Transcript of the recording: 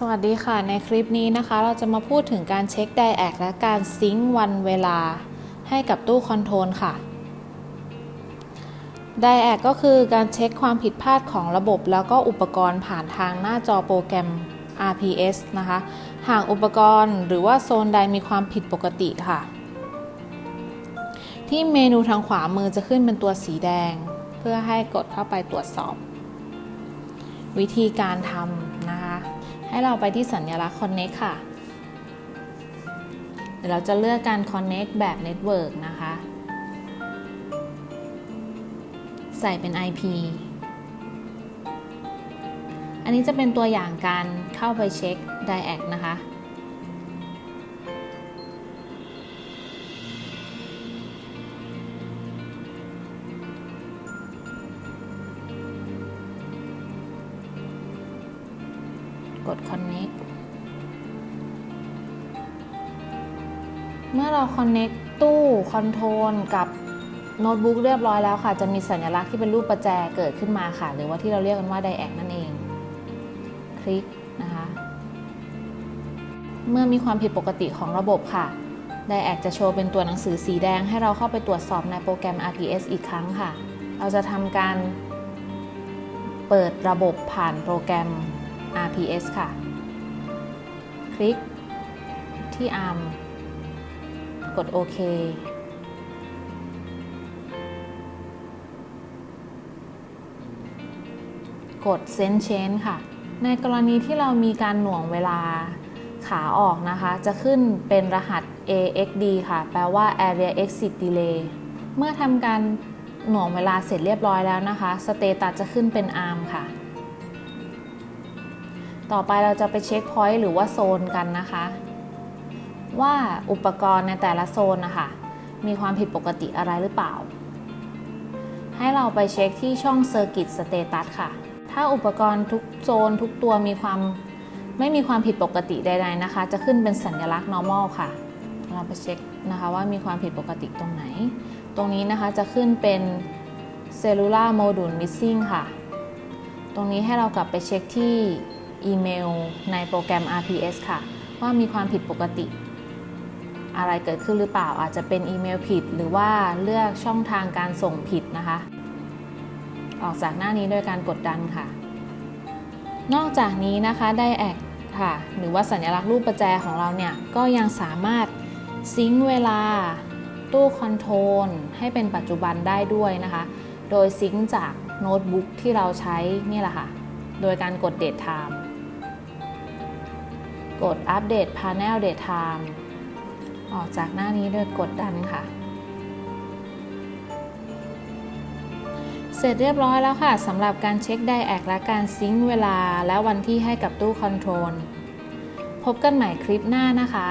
สวัสดีค่ะ ในคลิปนี้นะคะ เราจะมาพูดถึงการเช็คไดแอกและการซิงค์วันเวลา ให้กับตู้คอนโทรลค่ะไดแอกก็คือการเช็คความผิดพลาดของระบบ แล้วก็อุปกรณ์ผ่านทางหน้าจอโปรแกรม RPS นะคะ หากอุปกรณ์หรือว่าโซนใดมีความผิดปกติค่ะ ที่เมนูทางขวามือจะขึ้นเป็นตัวสีแดง เพื่อให้กดเข้าไปตรวจสอบ วิธีการทำ ให้เราไปที่สัญลักษณ์ Connect ค่ะ เดี๋ยวเราจะเลือกการ Connect แบบ Network นะคะ ใส่เป็น IP อันนี้จะเป็นตัวอย่างการเข้าไปเช็ค Diac นะคะ กด connect เมื่อเรา connect ตู้คอนโทรลกับโน้ตบุ๊กเรียบร้อยแล้วค่ะ จะมีสัญลักษณ์ที่เป็นรูปประแจเกิดขึ้นมาค่ะ หรือว่าที่เราเรียกกันว่า diac นั่นเอง คลิกนะคะ เมื่อมีความผิดปกติของระบบค่ะ diac จะโชว์เป็นตัวหนังสือสีแดง ให้เราเข้าไปตรวจสอบในโปรแกรม RPS อีกครั้งค่ะ เราจะทำการเปิดระบบผ่านโปรแกรม RPS ค่ะ คลิกที่ ARM กดโอเคกด Send Change ค่ะ ในกรณีที่เรามีการหน่วงเวลาขาออกนะคะ จะขึ้นเป็นรหัส AXD ค่ะ แปลว่า Area Exit Delay เมื่อทำการหน่วงเวลาเสร็จเรียบร้อยแล้วนะคะ สเตตัสจะขึ้นเป็น ARM ค่ะ ต่อไปเราจะไปเช็คพอยต์หรือว่าโซนกันนะคะ ว่าอุปกรณ์ในแต่ละโซนนะคะมีความผิดปกติอะไรหรือเปล่า ให้เราไปเช็คที่ช่อง Circuit Status ค่ะ ถ้าอุปกรณ์ทุกโซนทุกตัวมีความไม่มีความผิดปกติใดๆนะคะ จะขึ้นเป็นสัญลักษณ์ normal ค่ะ เราไปเช็คนะคะว่ามีความผิดปกติตรงไหน ตรงนี้นะคะจะขึ้นเป็น cellular module missing ค่ะ ตรงนี้ให้เรากลับไปเช็คที่ อีเมลในโปรแกรม RPS ค่ะ ว่ามีความผิดปกติ อะไรเกิดขึ้นหรือเปล่าอาจจะเป็นอีเมลผิด หรือว่าเลือกช่องทางการส่งผิดนะคะ ออกจากหน้านี้โดยการกดดันค่ะ นอกจากนี้นะคะได้แอกค่ะ หรือว่าสัญลักษณ์รูปประแจของเราเนี่ย ก็ยังสามารถซิงเวลาตู้คอนโทรลให้เป็นปัจจุบันได้ด้วยนะคะ โดยซิงจากโน้ตบุ๊กที่เราใช้นี่แหละค่ะ โดยการกด Date Time กด Update Panel Date Time ออกจากหน้านี้โดยกดดันค่ะ เสร็จเรียบร้อยแล้วค่ะสำหรับการเช็คไดแอกและการซิงค์เวลาและวันที่ให้กับตู้คอนโทรล พบกันใหม่คลิปหน้านะคะ